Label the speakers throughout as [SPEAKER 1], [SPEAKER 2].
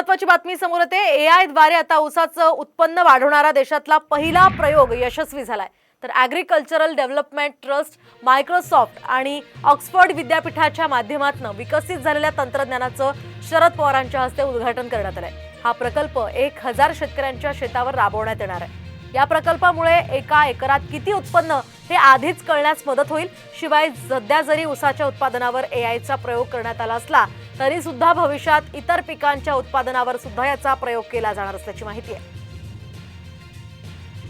[SPEAKER 1] महत्वाची बातमी समोर येते. एआयद्वारे आता ऊसाचं उत्पन्न वाढवणारा देशातला पहिला प्रयोग यशस्वी झालाय. तर ॲग्रिकल्चरल डेव्हलपमेंट ट्रस्ट मायक्रोसॉफ्ट आणि ऑक्सफर्ड विद्यापीठाच्या माध्यमातून विकसित झालेल्या तंत्रज्ञानाचं शरद पवारांच्या हस्ते उद्घाटन करण्यात आलंय. हा प्रकल्प एक हजार शेतकऱ्यांच्या शेतावर राबवण्यात येणार आहे. या प्रकल्पामुळे एका एकरात किती उत्पन्न हे आधीच कळण्यास मदत होईल. शिवाय सध्या जरी उसाच्या उत्पादनावर ए आयचा प्रयोग करण्यात आला असला तरी सुद्धा भविष्यात इतर पिकांच्या उत्पादनावर सुद्धा याचा प्रयोग केला जाणार असल्याची माहिती आहे.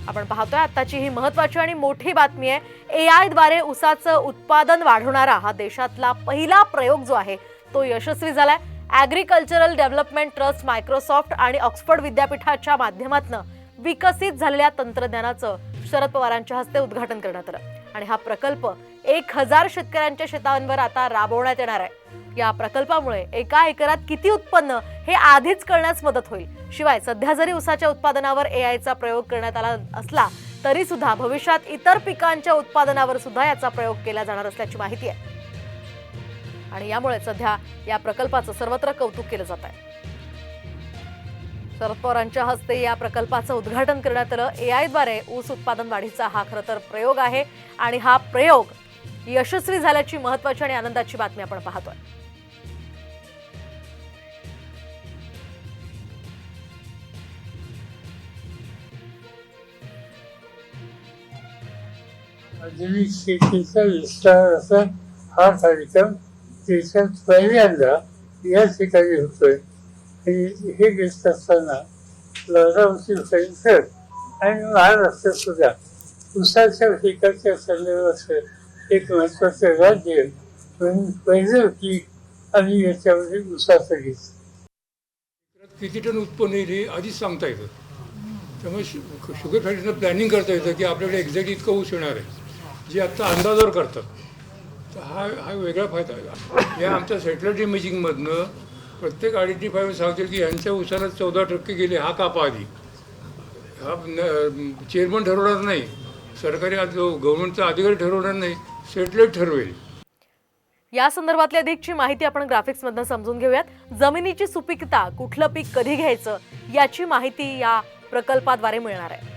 [SPEAKER 1] आपण पाहतोय आताची ही महत्वाची आणि मोठी बातमी आहे ए आयद्वारे उसाचं उत्पादन वाढवणारा हा देशातला पहिला प्रयोग जो आहे तो यशस्वी झालाय. ॲग्रिकल्चरल डेव्हलपमेंट ट्रस्ट मायक्रोसॉफ्ट आणि ऑक्सफर्ड विद्यापीठाच्या माध्यमातून विकसित झालेल्या तंत्रज्ञानाचं शरद पवारांच्या हस्ते उद्घाटन करण्यात आलं. आणि हा प्रकल्प एक हजार शेतकऱ्यांच्या शेतांवर आता राबवण्यात येणार आहे. या प्रकल्पामुळे एका एकरात किती उत्पन्न हे आधीच कळण्यास मदत होईल. शिवाय सध्या जरी ऊसाच्या उत्पादनावर ए आयचा प्रयोग करण्यात आला असला तरी सुद्धा भविष्यात इतर पिकांच्या उत्पादनावर सुद्धा याचा प्रयोग केला जाणार असल्याची माहिती आहे. आणि यामुळे सध्या या प्रकल्पाचं सर्वत्र कौतुक केलं जात आहे. शरद पवारांच्या हस्ते या प्रकल्पाचं उद्घाटन करण्यात आलं. ए आयद्वारे ऊस उत्पादन वाढीचा हा खरं तर प्रयोग आहे आणि हा प्रयोग यशस्वी झाल्याची महत्वाची आणि आनंदाची बातमी आपण पाहतोय.
[SPEAKER 2] आधुनिक शेतीचा विस्तार असा हा कार्यक्रम देशात पहिल्यांदा या ठिकाणी होतोय. आणि हे घेत असताना लहरावती परिसर आणि महाराष्ट्र सुद्धा उसाच्या पिकाच्या संदर्भात एक महत्वाचं राज्य पहिलं की आम्ही याच्यामध्ये उसाचं घेतलं
[SPEAKER 3] किती टन उत्पन्न येईल हे आधीच सांगता येतं. त्यामुळे शु शुगर फॅक्टरीनं प्लॅनिंग करता येतं की आपल्याकडे एक्झॅक्ट इतकं ऊस येणार आहे. जे आत्ता अंदाजावर करतात. तर हा हा वेगळा फायदा आहे. या आमच्या सॅटेलाईट इमेजिंगमधनं प्रत्येक आयडेंटिफाय सांगतील की ह्यांच्या उसाला चौदा टक्के गेले हा कापा आधी. हा चेअरमन ठरवणार नाही. सरकारी गव्हर्नमेंटचा अधिकारी ठरवणार नाही. शेटले ठरवेल.
[SPEAKER 1] या संदर्भातली अधिकची माहिती आपण ग्राफिक्स मधून समजून घेऊयात. जमिनीची सुपीकता कुठलं पीक कधी घ्यायचं याची माहिती या प्रकल्पाद्वारे मिळणार आहे.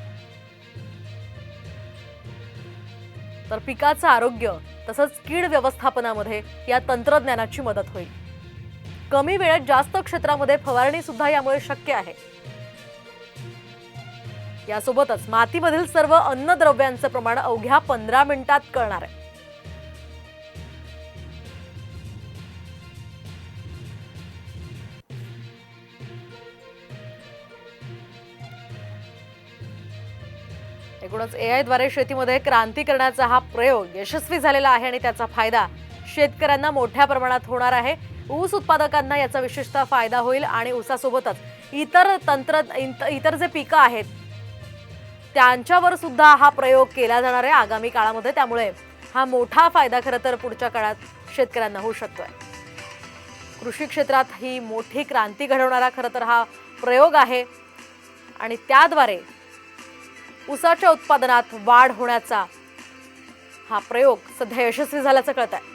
[SPEAKER 1] तर पिकाचं आरोग्य तसंच कीड व्यवस्थापनामध्ये या तंत्रज्ञानाची मदत होईल. कमी वेळेत जास्त क्षेत्रामध्ये फवारणी सुद्धा यामुळे शक्य आहे. यासोबतच मातीमधील सर्व अन्नद्रव्यांचं प्रमाण अवघ्या पंधरा मिनिटात कळणार आहे. एकूणच ए आयद्वारे शेतीमध्ये क्रांती करण्याचा हा प्रयोग यशस्वी झालेला आहे आणि त्याचा फायदा शेतकऱ्यांना मोठ्या प्रमाणात होणार आहे. ऊस उत्पादकांना याचा विशेषतः फायदा होईल आणि ऊसासोबतच इतर तंत्र इतर जे पिकं आहेत त्यांच्यावर सुद्धा हा प्रयोग केला जाणार आहे आगामी काळामध्ये. त्यामुळे हा मोठा फायदा खरं तर पुढच्या काळात शेतकऱ्यांना होऊ शकतोय. कृषी क्षेत्रात ही मोठी क्रांती घडवणारा खरं तर हा प्रयोग आहे आणि त्याद्वारे ऊसाच्या उत्पादनात वाढ होण्याचा हा प्रयोग सध्या यशस्वी झाल्याचं कळत आहे